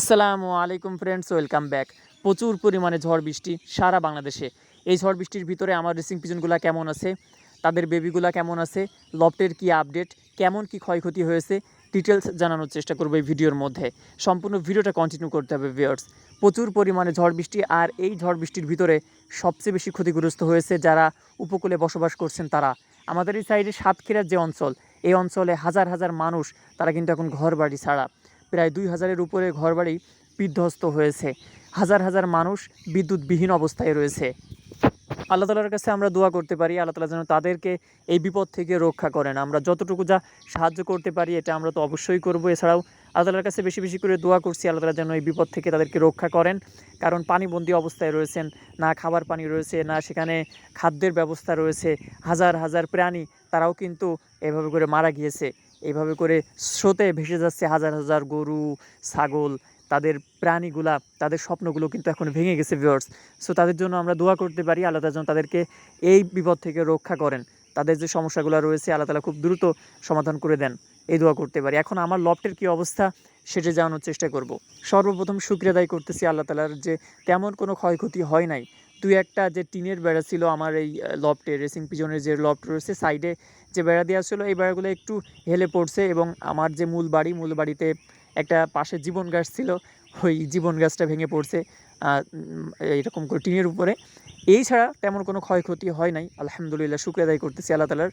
আসসালামু আলাইকুম friends welcome back প্রচুর পরিমাণে ঝড় বৃষ্টি সারা বাংলাদেশে। এই ঝড় বৃষ্টির ভিতরে আমার রেসিং পিজনগুলো কেমন আছে? তাদের বেবিগুলো কেমন আছে? লফটের কি আপডেট কেমন কি ক্ষয়ক্ষতি হয়েছে? ডিটেলস জানানোর চেষ্টা করব এই ভিডিওর মধ্যে। সম্পূর্ণ ভিডিওটা কন্টিনিউ করতে হবে ভিউয়ার্স প্রচুর পরিমাণে ঝড় বৃষ্টি আর এই ঝড় বৃষ্টির ভিতরে সবচেয়ে বেশি ক্ষতিগ্রস্ত হয়েছে যারা উপকূলে বসবাস করছেন তারা। আমাদের এই সাইডে সাতক্ষীরার যে অঞ্চল, এই অঞ্চলে হাজার হাজার মানুষ, তারা কিন্তু এখন ঘর বাড়ি ছাড়া। প্রায় দুই হাজারের উপরে ঘরবাড়ি বিধ্বস্ত হয়েছে। হাজার হাজার মানুষ বিদ্যুৎবিহীন অবস্থায় রয়েছে। আল্লাহ তালার কাছে আমরা দোয়া করতে পারি, আল্লাহ তালা যেন তাদেরকে এই বিপদ থেকে রক্ষা করেন। আমরা যতটুকু যা সাহায্য করতে পারি, এটা আমরা তো অবশ্যই করব। এছাড়াও আল্লাহ তালার কাছে বেশি বেশি করে দোয়া করছি আল্লাহ যেন এই বিপদ থেকে তাদেরকে রক্ষা করেন। কারণ পানিবন্দী অবস্থায় রয়েছেন, না খাবার পানি রয়েছে, না সেখানে খাদ্যের ব্যবস্থা রয়েছে, হাজার হাজার প্রাণী তারাও কিন্তু এভাবে করে মারা গিয়েছে। এইভাবে করে স্রোতে ভেসে যাচ্ছে হাজার হাজার গরু, ছাগল, তাদের প্রাণীগুলা, তাদের স্বপ্নগুলো কিন্তু এখন ভেঙে গেছে ভিউয়ার্স সো তাদের জন্য আমরা দোয়া করতে পারি আল্লাহ যেন তাদেরকে এই বিপদ থেকে রক্ষা করেন। তাদের যে সমস্যাগুলো রয়েছে, আল্লাহ তালা খুব দ্রুত সমাধান করে দেন। এই দোয়া করতে পারি। এখন আমার লফটের কী অবস্থা সেটা জানানোর চেষ্টা করব। সর্বপ্রথম শুক্রিয়া দায়ী করতেছি আল্লাহ তালার যে তেমন কোনো ক্ষয়ক্ষতি হয় নাই। দুই একটা যে টিনের বেড়া ছিল আমার এই লফটে, রেসিং পিজনের যে লফট রয়েছে সাইডে যে বেড়া দেওয়া ছিল, এই বেড়াগুলো একটু হেলে পড়ছে এবং আমার যে মূল বাড়ি, মূল বাড়িতে একটা পাশে জীবন গাছ ছিল, ওই জীবন গাছটা ভেঙে পড়ছে। এরকম করে টিনের উপরে। এই ছাড়া তেমন কোনো ক্ষয়ক্ষতি হয় নাই। আলহামদুলিল্লাহ শুক্রিয়া আদায় করতেছি আল্লাহ তালার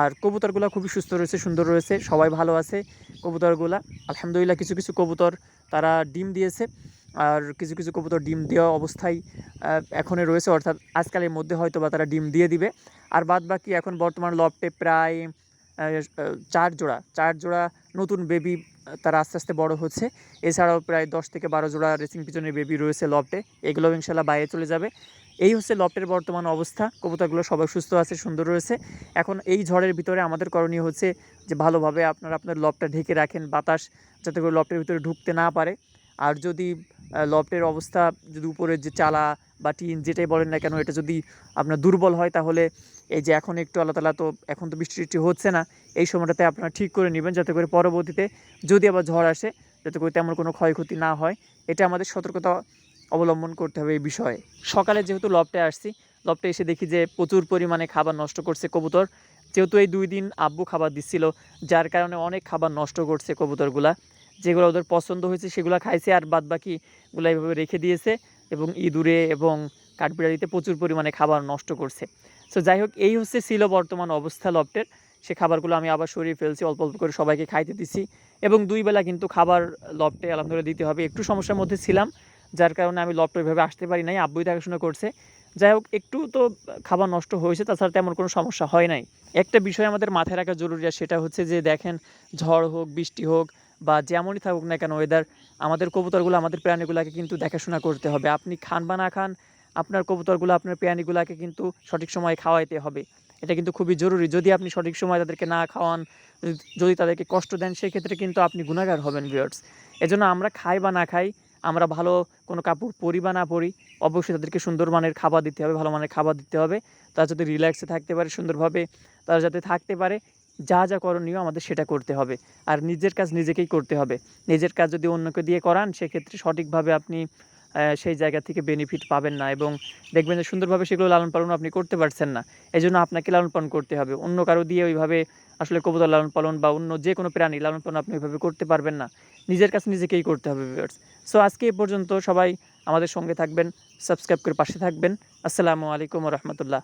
আর কবুতরগুলো খুবই সুস্থ রয়েছে সুন্দর রয়েছে সবাই ভালো আছে কবুতরগুলা। আলহামদুলিল্লাহ কিছু কিছু কবুতর তারা ডিম দিয়েছে। আর কিছু কিছু কবুতর ডিম দেওয়া অবস্থায় আহ, এখনই রয়েছে। অর্থাৎ আজকালের মধ্যে হয়তো বা তারা ডিম দিয়ে দিবে। আর বাদ বাকি এখন বর্তমান লফটে প্রায় চার জোড়া চার জোড়া নতুন বেবি তারা আস্তে আস্তে বড় হচ্ছে। এছাড়াও প্রায় দশ থেকে বারো জোড়া রেসিং পিছনের বেবি রয়েছে লফটে এগুলো ইনশাল্লাহ বাইরে চলে যাবে। এই হচ্ছে লফটের বর্তমান অবস্থা। কবুতরগুলো সবাই সুস্থ আছে, সুন্দর রয়েছে। এখন এই ঝড়ের ভিতরে আমাদের করণীয় হচ্ছে যে ভালোভাবে আপনারা আপনার লফটটা ঢেকে রাখেন বাতাস, যাতে করে লফটের ভিতরে ঢুকতে না পারে। আর যদি লফটের অবস্থা, যদি উপরের যে চালা বা টিন যেটাই বলেন না কেন, এটা যদি আপনার দুর্বল হয়, তাহলে এই যে এখন একটু আল্লাহ তালা তো এখন তো বৃষ্টি টিষ্টি হচ্ছে না, এই সময়টাতে আপনারা ঠিক করে নেবেন যাতে করে পরবর্তীতে যদি আবার ঝড় আসে, যাতে করে তেমন কোনো ক্ষয়ক্ষতি না হয়। এটা আমাদের সতর্কতা অবলম্বন করতে হবে এই বিষয়ে। সকালে যেহেতু লফটে আসছি, লফটে এসে দেখি যে প্রচুর পরিমাণে খাবার নষ্ট করছে কবুতর। যেহেতু এই দুই দিন আব্বু খাবার দিচ্ছিল, যার কারণে অনেক খাবার নষ্ট করছে কবুতরগুলা। যেগুলো ওদের পছন্দ হয়েছে, সেগুলো খাইছে আর বাদ বাকিগুলো এইভাবে রেখে দিয়েছে এবং ইঁদুরে এবং কাঠবিড়ালিতে প্রচুর পরিমাণে খাবার নষ্ট করছে। সো যাই হোক, এই হচ্ছে ছিল বর্তমান অবস্থা লফটের। সে খাবারগুলো আমি আবার সরিয়ে ফেলছি, অল্প অল্প করে সবাইকে খাইতে দিছি এবং দুই বেলা কিন্তু খাবার লফটে আলহামদুলিল্লাহ দিতে হবে। একটু সমস্যার মধ্যে ছিলাম, যার কারণে আমি লফটে ওইভাবে আসতে পারি নাই, আব্বুই দেখাশোনা করছে। যাই হোক, একটু তো খাবার নষ্ট হয়েছে, তাছাড়া তেমন কোনো সমস্যা হয় নাই। একটা বিষয় আমাদের মাথায় রাখা জরুরি, আর সেটা হচ্ছে যে দেখেন, ঝড় হোক, বৃষ্টি হোক বা যেমনই থাকুক না কেন ওয়েদার আমাদের কবুতরগুলো আমাদের প্রাণীগুলোকে কিন্তু দেখাশোনা করতে হবে। আপনি খান বা না খান, আপনার কবুতরগুলো, আপনার প্রাণীগুলোকে কিন্তু সঠিক সময়ে খাওয়াইতে হবে। এটা কিন্তু খুবই জরুরি। যদি আপনি সঠিক সময় তাদেরকে না খাওয়ান, যদি- তাদেরকে কষ্ট দেন, সেক্ষেত্রে কিন্তু আপনি গুণাগার হবেন ভিউয়ার্স এজন্য আমরা খাই বা না খাই, আমরা ভালো কোনো কাপড় পরি বা না পরি, অবশ্যই তাদেরকে সুন্দর মানের খাবার দিতে হবে, ভালো মানের খাবার দিতে হবে। তারা যাতে রিল্যাক্সে থাকতে পারে, সুন্দরভাবে তারা যাতে থাকতে পারে যা যা করণীয় আমাদের সেটা করতে হবে। আর নিজের কাজ নিজেকেই করতে হবে। নিজের কাজ যদি অন্যকে দিয়ে করান, সেক্ষেত্রে সঠিকভাবে আপনি সেই জায়গা থেকে বেনিফিট পাবেন না এবং দেখবেন যে সুন্দরভাবে সেগুলো লালন পালন আপনি করতে পারছেন না। এই জন্য আপনাকে লালন পালন করতে হবে। অন্য কারও দিয়ে ওইভাবে আসলে কবুতর লালন পালন বা অন্য যে কোনো প্রাণী লালন পালন আপনি ওইভাবে করতে পারবেন না। নিজের কাছে নিজেকেই করতে হবে ভিউয়ার্স সো আজকে এ পর্যন্ত সবাই আমাদের সঙ্গে থাকবেন সাবস্ক্রাইব করে পাশে থাকবেন। আসসালামু আলাইকুম রহমতুল্লাহ।